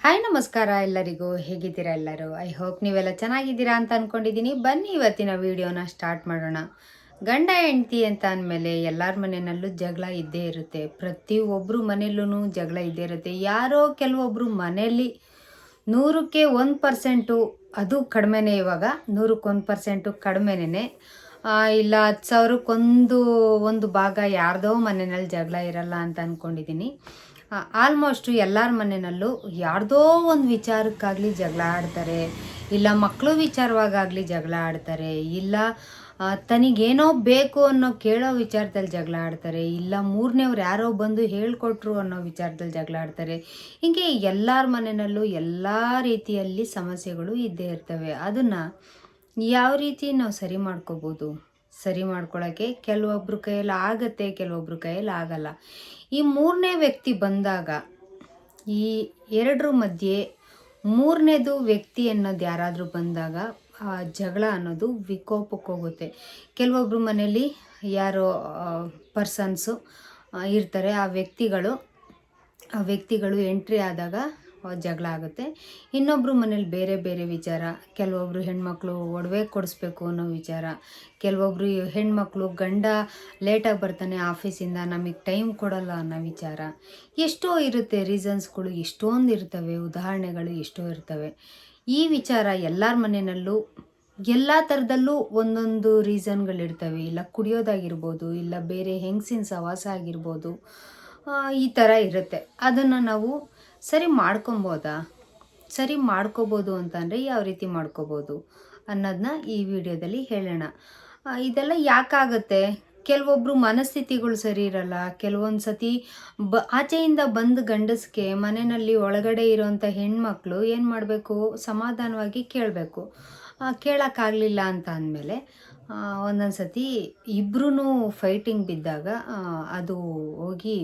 Hi ನಮಸ್ಕಾರ ಎಲ್ಲರಿಗೂ. ಹೇಗಿದ್ದೀರಾ ಎಲ್ಲರೂ? ಐ ಹೋಪ್ ನೀವೆಲ್ಲ ಚೆನ್ನಾಗಿದ್ದೀರಾ ಅಂತ ಅಂದ್ಕೊಂಡಿದ್ದೀನಿ ಬನ್ನಿ ಇವತ್ತಿನ ವಿಡಿಯೋನ ಸ್ಟಾರ್ಟ್ ಮಾಡೋಣ. ಗಂಡ, ಹೆಂಡತಿ ಅಂತ ಅಂದಮೇಲೆ ಎಲ್ಲರ ಮನೆಯಲ್ಲೂ ಜಗಳ ಇದ್ದೇ ಇರುತ್ತೆ. ಪ್ರತಿಯೊಬ್ಬರು ಮನೆಯಲ್ಲೂ ಜಗಳ ಇದ್ದೇ ಇರುತ್ತೆ. ಯಾರೋ ಕೆಲವೊಬ್ಬರು ಮನೆಯಲ್ಲಿ ನೂರಕ್ಕೆ ಒಂದು ಪರ್ಸೆಂಟು ಅದು ಕಡಿಮೆನೇ ಇವಾಗ. ನೂರಕ್ಕೆ ಒಂದು ಪರ್ಸೆಂಟು ಕಡಿಮೆನೇ ಇಲ್ಲ ಹತ್ತು ಸಾವಿರಕ್ಕೊಂದು ಒಂದು ಭಾಗ ಯಾರ್ದೋ ಮನೆಯಲ್ಲಿ ಜಗಳ ಇರಲ್ಲ ಅಂತ ಅಂದ್ಕೊಂಡಿದ್ದೀನಿ ಆಲ್ಮೋಸ್ಟು ಎಲ್ಲರ ಮನೆಯಲ್ಲೂ ಯಾರ್ದೋ ಒಂದು ವಿಚಾರಕ್ಕಾಗಲಿ ಜಗಳ ಆಡ್ತಾರೆ, ಇಲ್ಲ ಮಕ್ಕಳು ವಿಚಾರವಾಗಾಗಲಿ ಜಗಳ ಆಡ್ತಾರೆ, ಇಲ್ಲ ತನಗೇನೋ ಬೇಕು ಅನ್ನೋ ಕೇಳೋ ವಿಚಾರದಲ್ಲಿ ಜಗಳ ಆಡ್ತಾರೆ, ಇಲ್ಲ ಮೂರನೇವ್ರು ಯಾರೋ ಬಂದು ಹೇಳ್ಕೊಟ್ರು ಅನ್ನೋ ವಿಚಾರದಲ್ಲಿ ಜಗಳ ಆಡ್ತಾರೆ. ಹೀಗೆ ಎಲ್ಲರ ಮನೆಯಲ್ಲೂ ಎಲ್ಲ ರೀತಿಯಲ್ಲಿ ಸಮಸ್ಯೆಗಳು ಇದ್ದೇ ಇರ್ತವೆ. ಅದನ್ನು ಯಾವ ರೀತಿ ನಾವು ಸರಿ ಮಾಡ್ಕೋಬೋದು? ಸರಿ ಮಾಡ್ಕೊಳ್ಳೋಕ್ಕೆ ಕೆಲವೊಬ್ಬರ ಕೈಯಲ್ಲಿ ಆಗತ್ತೆ ಕೆಲವೊಬ್ಬರ ಕೈಯಲ್ಲಿ ಆಗಲ್ಲ. ಈ ಮೂರನೇ ವ್ಯಕ್ತಿ ಬಂದಾಗ, ಈ ಎರಡರ ಮಧ್ಯೆ ಮೂರನೇದು ವ್ಯಕ್ತಿ ಅನ್ನೋದು ಯಾರಾದರೂ ಬಂದಾಗ, ಆ ಜಗಳ ಅನ್ನೋದು ವಿಕೋಪಕ್ಕೆ ಹೋಗುತ್ತೆ. ಕೆಲವೊಬ್ಬರು ಮನೇಲಿ ಯಾರೋ ಪರ್ಸನ್ಸು ಇರ್ತಾರೆ. ಆ ವ್ಯಕ್ತಿಗಳು ಆ ವ್ಯಕ್ತಿಗಳು ಎಂಟ್ರಿ ಆದಾಗ ಜಗಳ ಆಗುತ್ತೆ. ಇನ್ನೊಬ್ಬರು ಮನೇಲಿ ಬೇರೆ ಬೇರೆ ವಿಚಾರ ಕೆಲವೊಬ್ಬರು ಹೆಣ್ಮಕ್ಳು ಒಡವೆ ಕೊಡಿಸ್ಬೇಕು ಅನ್ನೋ ವಿಚಾರ ಕೆಲವೊಬ್ಬರು ಹೆಣ್ಮಕ್ಳು ಗಂಡ ಲೇಟಾಗಿ ಬರ್ತಾನೆ ಆಫೀಸಿಂದ, ನಮಗೆ ಟೈಮ್ ಕೊಡಲ್ಲ ಅನ್ನೋ ವಿಚಾರ. ಎಷ್ಟೋ ಇರುತ್ತೆ ರೀಸನ್ಸ್ಗಳು ಎಷ್ಟೊಂದು ಇರ್ತವೆ, ಉದಾಹರಣೆಗಳು ಎಷ್ಟೋ ಇರ್ತವೆ. ಈ ವಿಚಾರ ಎಲ್ಲರ ಮನೆಯಲ್ಲೂ ಎಲ್ಲ ಥರದಲ್ಲೂ ಒಂದೊಂದು ರೀಸನ್ಗಳಿರ್ತವೆ ಇಲ್ಲ ಕುಡಿಯೋದಾಗಿರ್ಬೋದು, ಇಲ್ಲ ಬೇರೆ ಹೆಂಗಸಿನ ಸವಾಸ ಆಗಿರ್ಬೋದು ಈ ಥರ ಇರುತ್ತೆ. ಅದನ್ನು ನಾವು ಸರಿ ಮಾಡ್ಕೊಬೋದಾ? ಸರಿ ಮಾಡ್ಕೋಬೋದು ಅಂತಂದರೆ ಯಾವ ರೀತಿ ಮಾಡ್ಕೋಬೋದು ಅನ್ನೋದನ್ನ ಈ ವಿಡಿಯೋದಲ್ಲಿ ಹೇಳೋಣ. ಇದೆಲ್ಲ ಯಾಕಾಗತ್ತೆ? ಕೆಲವೊಬ್ಬರು ಮನಸ್ಥಿತಿಗಳು ಸರಿ ಇರಲ್ಲ. ಕೆಲವೊಂದು ಸತಿ ಬ, ಆಚೆಯಿಂದ ಬಂದ ಗಂಡಸ್ಗೆ ಮನೆಯಲ್ಲಿ ಒಳಗಡೆ ಇರೋವಂಥ ಹೆಣ್ಮಕ್ಳು ಏನು ಮಾಡಬೇಕು? ಸಮಾಧಾನವಾಗಿ ಕೇಳಬೇಕು. ಕೇಳೋಕ್ಕಾಗಲಿಲ್ಲ ಅಂತ ಅಂದಮೇಲೆ ಒಂದೊಂದು ಸತಿ ಇಬ್ಬರೂ ಫೈಟಿಂಗ್ ಬಿದ್ದಾಗ ಅದು ಹೋಗಿ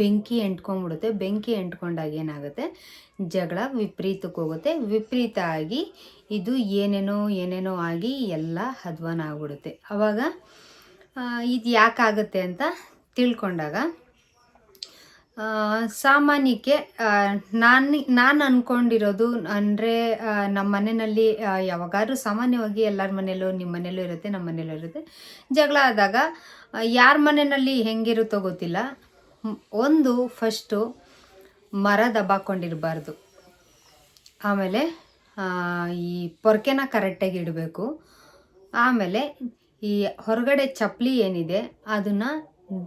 ಬೆಂಕಿ ಎಂಟ್ಕೊಂಡ್ಬಿಡುತ್ತೆ. ಬೆಂಕಿ ಎಂಟ್ಕೊಂಡಾಗ ಏನಾಗುತ್ತೆ? ಜಗಳ ವಿಪರೀತಕ್ಕೆ ಹೋಗುತ್ತೆ. ವಿಪರೀತ ಆಗಿ ಇದು ಏನೇನೋ ಏನೇನೋ ಆಗಿ ಎಲ್ಲ ಹದ್ವಾನ ಆಗ್ಬಿಡುತ್ತೆ. ಆವಾಗ ಇದು ಯಾಕಾಗುತ್ತೆ ಅಂತ ತಿಳ್ಕೊಂಡಾಗ ಸಾಮಾನ್ಯಕ್ಕೆ ನಾನು ನಾನು ಅಂದ್ಕೊಂಡಿರೋದು ಅಂದರೆ ನಮ್ಮ ಮನೆಯಲ್ಲಿ ಯಾವಾಗಾದ್ರೂ ಸಾಮಾನ್ಯವಾಗಿ ಎಲ್ಲರ ಮನೆಯಲ್ಲೂ ನಿಮ್ಮ ಮನೆಯಲ್ಲೂ ಇರುತ್ತೆ ನಮ್ಮ ಮನೆಯಲ್ಲೂ ಇರುತ್ತೆ. ಜಗಳ ಆದಾಗ ಯಾರ ಮನೆಯಲ್ಲಿ ಹೆಂಗಿರುತ್ತೋ ಗೊತ್ತಿಲ್ಲ. ಒಂದು ಫಸ್ಟು ಮರ ದಬ್ಬಾಕೊಂಡಿರಬಾರ್ದು ಆಮೇಲೆ ಈ ಪೊರ್ಕೆನ ಕರೆಕ್ಟಾಗಿ ಇಡಬೇಕು. ಆಮೇಲೆ ಈ ಹೊರಗಡೆ ಚಪ್ಪಲಿ ಏನಿದೆ, ಅದನ್ನು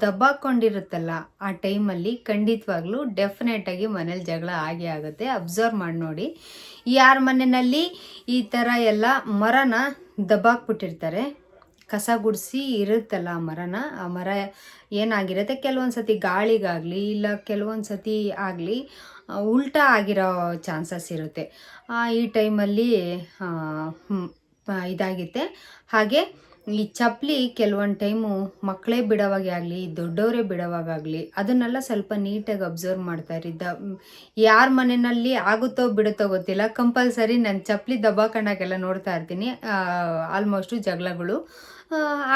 ದಬ್ಬಾಕೊಂಡಿರುತ್ತಲ್ಲ, ಆ ಟೈಮಲ್ಲಿ ಖಂಡಿತವಾಗ್ಲೂ ಡೆಫಿನೆಟಾಗಿ ಮನೇಲಿ ಜಗಳ ಆಗೇ ಆಗುತ್ತೆ. ಅಬ್ಸರ್ವ್ ಮಾಡಿ ನೋಡಿ. ಯಾರ ಮನೆಯಲ್ಲಿ ಈ ಥರ ಎಲ್ಲ ಮರನ ದಬ್ಬಾಕ್ಬಿಟ್ಟಿರ್ತಾರೆ, ಕಸ ಗುಡಿಸಿ ಇರುತ್ತಲ್ಲ ಆ ಮರನ, ಆ ಮರ ಏನಾಗಿರುತ್ತೆ? ಕೆಲವೊಂದು ಸತಿ ಗಾಳಿಗಾಗಲಿ ಇಲ್ಲ ಕೆಲವೊಂದು ಸತಿ ಆಗಲಿ, ಉಲ್ಟಾ ಆಗಿರೋ ಚಾನ್ಸಸ್ ಇರುತ್ತೆ. ಈ ಟೈಮಲ್ಲಿ ಇದಾಗುತ್ತೆ. ಹಾಗೆ ಈ ಚಪ್ಪಲಿ ಕೆಲವೊಂದು ಟೈಮು ಮಕ್ಕಳೇ ಬಿಡೋವಾಗೇ ಆಗಲಿ, ದೊಡ್ಡವರೇ ಬಿಡೋವಾಗಲಿ ಅದನ್ನೆಲ್ಲ ಸ್ವಲ್ಪ ನೀಟಾಗಿ ಅಬ್ಸರ್ವ್ ಮಾಡ್ತಾ ದ, ಯಾರ ಮನೆಯಲ್ಲಿ ಆಗುತ್ತೋ ಬಿಡುತ್ತೋ ಗೊತ್ತಿಲ್ಲ. ಕಂಪಲ್ಸರಿ ನಾನು ಚಪ್ಪಲಿ ದಬ್ಬಾಕೊಂಡಾಗೆಲ್ಲ ನೋಡ್ತಾ ಇರ್ತೀನಿ. ಆಲ್ಮೋಸ್ಟು ಜಗಳಗಳು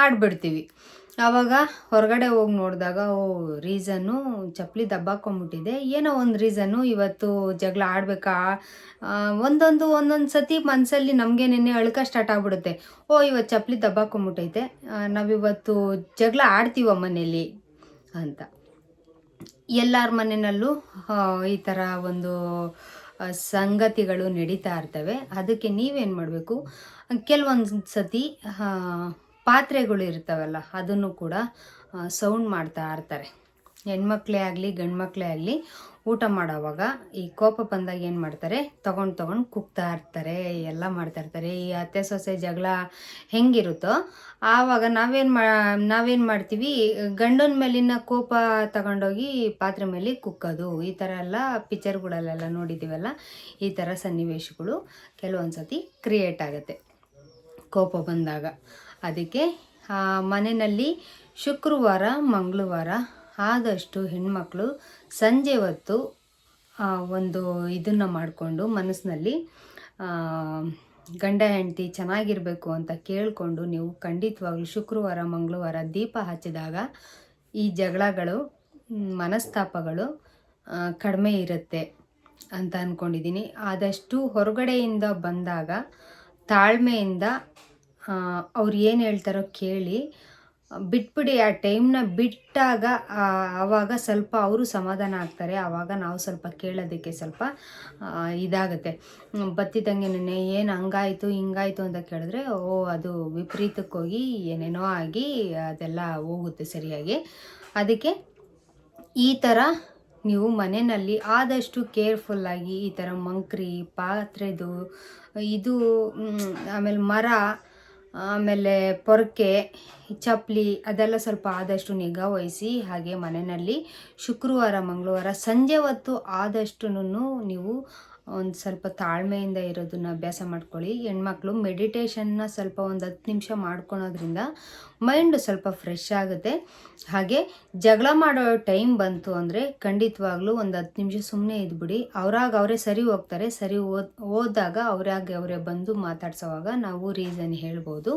ಆಡ್ಬಿಡ್ತೀವಿ. ಆವಾಗ ಹೊರಗಡೆ ಹೋಗಿ ನೋಡಿದಾಗ, ಓ, ರೀಸನ್ನು ಚಪ್ಪಲಿ ದಬ್ಬಾಕೊಂಬಿಟ್ಟಿದೆ ಏನೋ ಒಂದು ರೀಸನ್ನು ಇವತ್ತು ಜಗಳ ಆಡಬೇಕಾ? ಒಂದೊಂದು ಒಂದೊಂದು ಸತಿ ಮನಸ್ಸಲ್ಲಿ ನಮಗೆ ನೆನ್ನೆ ಅಳ್ಕ ಸ್ಟಾರ್ಟ್ ಆಗ್ಬಿಡುತ್ತೆ. ಓ ಇವತ್ತು ಚಪ್ಪಲಿ ದಬ್ಬಾಕೊಂಬಿಟ್ಟೈತೆ ನಾವಿವತ್ತು ಜಗಳ ಆಡ್ತೀವ ಮನೇಲಿ ಅಂತ. ಎಲ್ಲರ ಮನೆಯಲ್ಲೂ ಈ ಥರ ಒಂದು ಸಂಗತಿಗಳು ನಡೀತಾ ಇರ್ತವೆ. ಅದಕ್ಕೆ ನೀವೇನು ಮಾಡಬೇಕು? ಕೆಲವೊಂದು ಸತಿ ಪಾತ್ರೆಗಳು ಇರ್ತಾವಲ್ಲ, ಅದನ್ನು ಕೂಡ ಸೌಂಡ್ ಮಾಡ್ತಾ ಇರ್ತಾರೆ. ಹೆಣ್ಮಕ್ಳೇ ಆಗಲಿ, ಗಂಡ್ಮಕ್ಳೇ ಆಗಲಿ, ಊಟ ಮಾಡೋವಾಗ ಈ ಕೋಪ ಬಂದಾಗ ಏನು ಮಾಡ್ತಾರೆ? ತೊಗೊಂಡು ತೊಗೊಂಡು ಕುಗ್ತಾ ಇರ್ತಾರೆ, ಎಲ್ಲ ಮಾಡ್ತಾ ಇರ್ತಾರೆ. ಈ ಅತ್ತೆ ಸೊಸೆ ಜಗಳ ಹೆಂಗಿರುತ್ತೋ, ಆವಾಗ ನಾವೇನು ಮಾ, ನಾವೇನು ಮಾಡ್ತೀವಿ? ಗಂಡನ ಮೇಲಿನ ಕೋಪ ತಗೊಂಡೋಗಿ ಪಾತ್ರೆ ಮೇಲೆ ಕುಕ್ಕೋದು ಈ ಥರ ಎಲ್ಲ ಪಿಕ್ಚರ್ಗಳಲ್ಲೆಲ್ಲ ನೋಡಿದ್ದೀವಲ್ಲ, ಈ ಥರ ಸನ್ನಿವೇಶಗಳು ಕೆಲವೊಂದು ಸತಿ ಕ್ರಿಯೇಟ್ ಆಗುತ್ತೆ. ಕೋಪ ಬಂದಾಗ. ಅದಕ್ಕೆ ಮನೆಯಲ್ಲಿ ಶುಕ್ರವಾರ, ಮಂಗಳವಾರ ಆದಷ್ಟು ಹೆಣ್ಮಕ್ಳು ಸಂಜೆ ಹೊತ್ತು ಒಂದು ಇದನ್ನು ಮಾಡಿಕೊಂಡು ಮನಸ್ಸಿನಲ್ಲಿ ಗಂಡ ಹೆಂಡತಿ ಚೆನ್ನಾಗಿರಬೇಕು ಅಂತ ಕೇಳಿಕೊಂಡು ನೀವು ಖಂಡಿತವಾಗ್ಲೂ ಶುಕ್ರವಾರ, ಮಂಗಳವಾರ ದೀಪ ಹಚ್ಚಿದಾಗ ಈ ಜಗಳಗಳು, ಮನಸ್ತಾಪಗಳು ಕಡಿಮೆ ಇರುತ್ತೆ ಅಂತ ಅಂದ್ಕೊಂಡಿದ್ದೀನಿ ಆದಷ್ಟು ಹೊರಗಡೆಯಿಂದ ಬಂದಾಗ ತಾಳ್ಮೆಯಿಂದ ಅವ್ರು ಏನು ಹೇಳ್ತಾರೋ ಕೇಳಿ. ಬಿಟ್ಬಿಡಿ, ಆ ಟೈಮ್ನ ಬಿಟ್ಟಾಗ ಆವಾಗ ಸ್ವಲ್ಪ ಅವರು ಸಮಾಧಾನ ಆಗ್ತಾರೆ. ಆವಾಗ ನಾವು ಸ್ವಲ್ಪ ಕೇಳೋದಕ್ಕೆ ಸ್ವಲ್ಪ ಇದಾಗುತ್ತೆ. ಬತ್ತಿದಂಗೆ ನೆನ್ನೆ ಏನು ಹಂಗಾಯಿತು, ಹಿಂಗಾಯಿತು ಅಂತ ಕೇಳಿದ್ರೆ, ಓ, ಅದು ವಿಪರೀತಕ್ಕೆ ಹೋಗಿ ಏನೇನೋ ಆಗಿ ಅದೆಲ್ಲ ಹೋಗುತ್ತೆ ಸರಿಯಾಗಿ. ಅದಕ್ಕೆ ಈ ಥರ ನೀವು ಮನೆಯಲ್ಲಿ ಆದಷ್ಟು ಕೇರ್ಫುಲ್ಲಾಗಿ ಈ ಥರ ಮಂಕ್ರಿ, ಪಾತ್ರೆದು, ಇದು ಆಮೇಲೆ ಮರ ಆಮೇಲೆ ಪೊರಕೆ ಚಪ್ಪಲಿ ಅದೆಲ್ಲ ಸ್ವಲ್ಪ ಆದಷ್ಟು ನಿಗಾ ವಹಿಸಿ ಹಾಗೆ ಮನೆಯಲ್ಲಿ ಶುಕ್ರವಾರ, ಮಂಗಳವಾರ ಸಂಜೆ ಹೊತ್ತು ಆದಷ್ಟು ನೀವು ಒಂದು ಸ್ವಲ್ಪ ತಾಳ್ಮೆಯಿಂದ ಇರೋದನ್ನ ಅಭ್ಯಾಸ ಮಾಡ್ಕೊಳ್ಳಿ. ಹೆಣ್ಮಕ್ಳು ಮೆಡಿಟೇಷನ್ನ ಸ್ವಲ್ಪ ಒಂದು ಹತ್ತು ನಿಮಿಷ ಮಾಡ್ಕೊಳೋದ್ರಿಂದ ಮೈಂಡ್ ಸ್ವಲ್ಪ ಫ್ರೆಶ್ ಆಗುತ್ತೆ. ಹಾಗೆ ಜಗಳ ಮಾಡೋ ಟೈಮ್ ಬಂತು ಅಂದರೆ ಖಂಡಿತವಾಗ್ಲೂ ಒಂದು ಹತ್ತು ನಿಮಿಷ ಸುಮ್ಮನೆ ಇದ್ಬಿಡಿ. ಅವರಾಗ ಅವರೇ ಸರಿ ಹೋಗ್ತಾರೆ. ಸರಿ ಓದ್ ಹೋದಾಗ ಅವರಾಗಿ ಅವರೇ ಬಂದು ಮಾತಾಡ್ಸೋವಾಗ ನಾವು ರೀಸನ್ ಹೇಳ್ಬೋದು.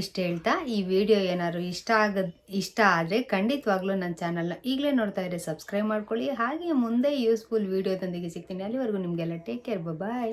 ಇಷ್ಟು ಹೇಳ್ತಾ. ಈ ವಿಡಿಯೋ ಏನಾದ್ರು ಇಷ್ಟ ಆಗದ್, ಇಷ್ಟ ಆದರೆ ಖಂಡಿತವಾಗ್ಲೂ ನನ್ನ ಚಾನಲ್ನ ಈಗಲೇ ನೋಡ್ತಾ ಇದ್ರೆ ಸಬ್ಸ್ಕ್ರೈಬ್ ಮಾಡ್ಕೊಳ್ಳಿ. ಹಾಗೆ ಮುಂದೆ ಯೂಸ್ಫುಲ್ ವೀಡಿಯೋದೊಂದಿಗೆ ಸಿಗ್ತೀನಿ. ಅಲ್ಲಿವರೆಗೂ ನಿಮಗೆಲ್ಲ ಟೇಕ್ ಕೇರ್. ಬಾಯ್.